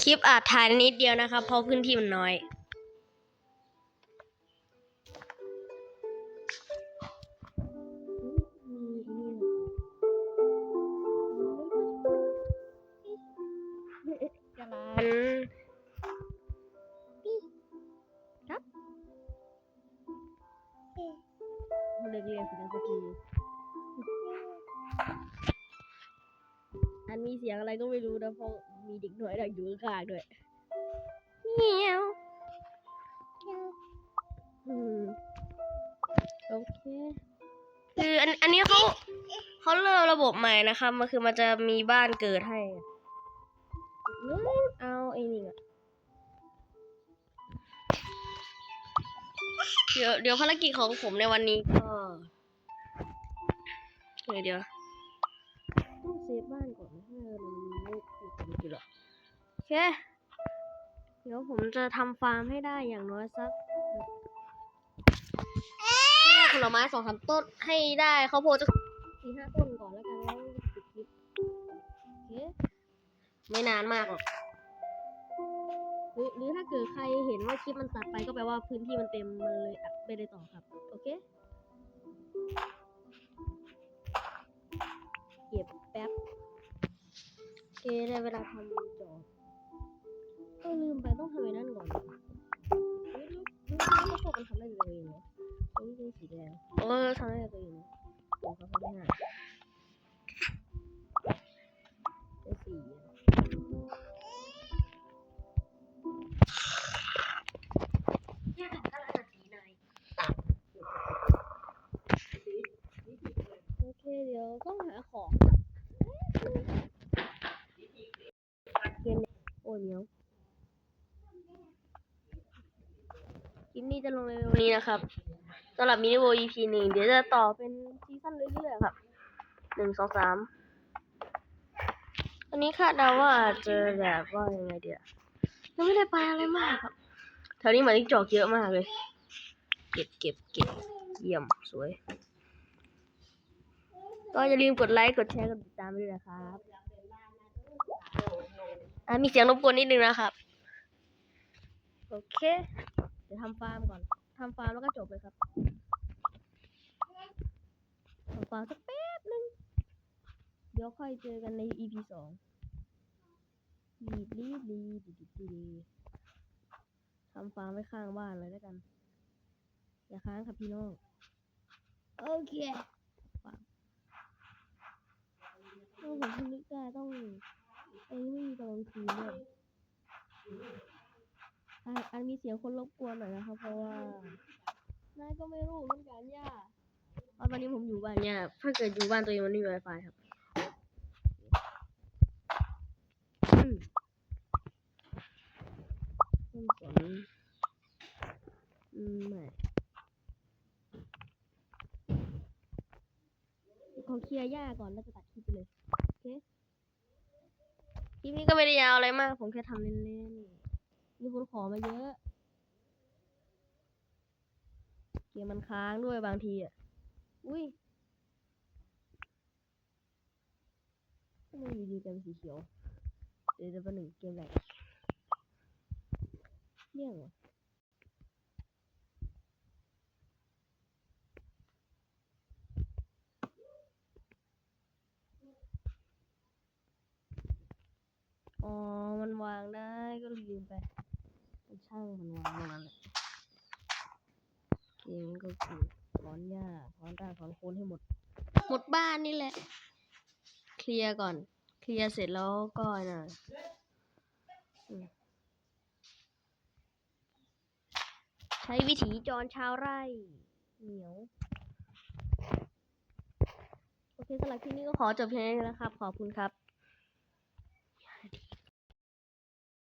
คลิปอาจถ่ายนิดเดียวนะครับ เพราะพื้นที่มันน้อยกำลังครับเลิกเรียนสินะสัก อันมีเสียงอะไรก็ไม่รู้นะเพราะมีเด็กน้อยดังอยู่ข้างๆด้วยเมียวอืมโอเคคืออันอันนี้เขาเขาเริ่มระบบใหม่นะคะมันคือมันจะมีบ้านเกิดให้อืมเอาไอ้นี่อะเดี๋ยวเดี๋ยวภารกิจของผมในวันนี้ก็เดี๋ยวเดี๋ยวต้องเซฟบ้านก่อน โอเค เดี๋ยวผมจะทำฟาร์มให้ได้อย่างน้อยสักผลไม้สองสามต้นให้ได้เขาโพจะสี่ห้าต้นก่อนแล้วกันแล้วปิดคลิปโอเคไม่นานมากหรอกหรือหรือถ้าเกิดใครเห็นว่าคลิปมันตัดไปก็แปลว่าพื้นที่มันเต็มมันเลยอัดไม่ได้ต่อครับ โอเค เก็บ เคได้เวลาทำจอบก็ลืมไปต้องทำไอ้นั่นก่อนเฮ้ยรู้รู้ว่าพวกมันทำได้เลยเหรอเฮ้ยเป็นสีแดงเออทำได้ตัวเองนะเดี๋ยวเขาทำได้ห้าได้สี่อะโอเคเดี๋ยวต้องหาของ มเนี่ยโอเหมียวคลิปนี้จะลงในวันนี้นะครับสำหรับมินิโว EP หนึ่งเดี๋ยวจะต่อเป็นซีซั่นเรื่อยๆครับหนึ่งสองสามอันนี้คาดเดาว่าอาจจะแบบว่ายังไงเดียวยังไม่ได้ไปอะไรมากครับแถวนี้เหมือนจิ้งจอกเยอะมากเลย เก็บเก็บเก็บเยี่ยมสวย ก็อย่าลืมกดไลค์ กดแชร์ กดติดตามด้วยนะครับ มีเสียงรบกวนนิดนึงนะครับ โอเค เดี๋ยวทำฟาร์มก่อนทำฟาร์มแล้วก็จบเลยครับทำฟาร์มสักแป๊บนึง เดี๋ยวค่อยเจอกันใน EP สองรีบรีบรีบรีบรีบรีทำฟาร์มไว้ข้างบ้านเลยแล้วกัน อย่าค้างครับพี่น้อง โอเคโอ้ผมเพิ่งนึกได้ต้อง เอ้ยไม่มีตอนกลางคืนด้วยอันอันมีเสียงคนรบกวนหน่อยนะครับ เพราะว่านายก็ไม่รู้เหมือนกันย่าเพราะตอนนี้ผมอยู่บ้านเนี่ย ถ้าเกิดอยู่บ้านตัวเองมันไม่มีไวไฟครับอืมต้นสนอืมไม่ขอเคลียร์หญ้าก่อนแล้วจะตัดคลิปไปเลย โอเค คลิปนี้ก็ไม่ได้ยาวอะไรมาก ผมแค่ทำเล่นๆ มีคนขอมาเยอะ เกมมันค้างด้วยบางทีอะ อุ้ยไมอยู่ดีกันสีเขียว เดี๋ยวจะเป็นหนึ่งเกมแรกเรี่ยเหรออ๋อ มันวางได้ก็ลืมไปมัน ช่างมันวางตรงนั้นแหละเกมก็คือถอนหญ้าถอนรากถอนโคนให้หมด หมดบ้านนี่แหละ เคลียร์ก่อน เคลียร์เสร็จแล้วก็น่ะอืมใช้วิถีจรชาวไร่เหนียว โอเคสำหรับคลิปนี้ก็ขอจบเพียงนี้นะครับ ขอบคุณครับ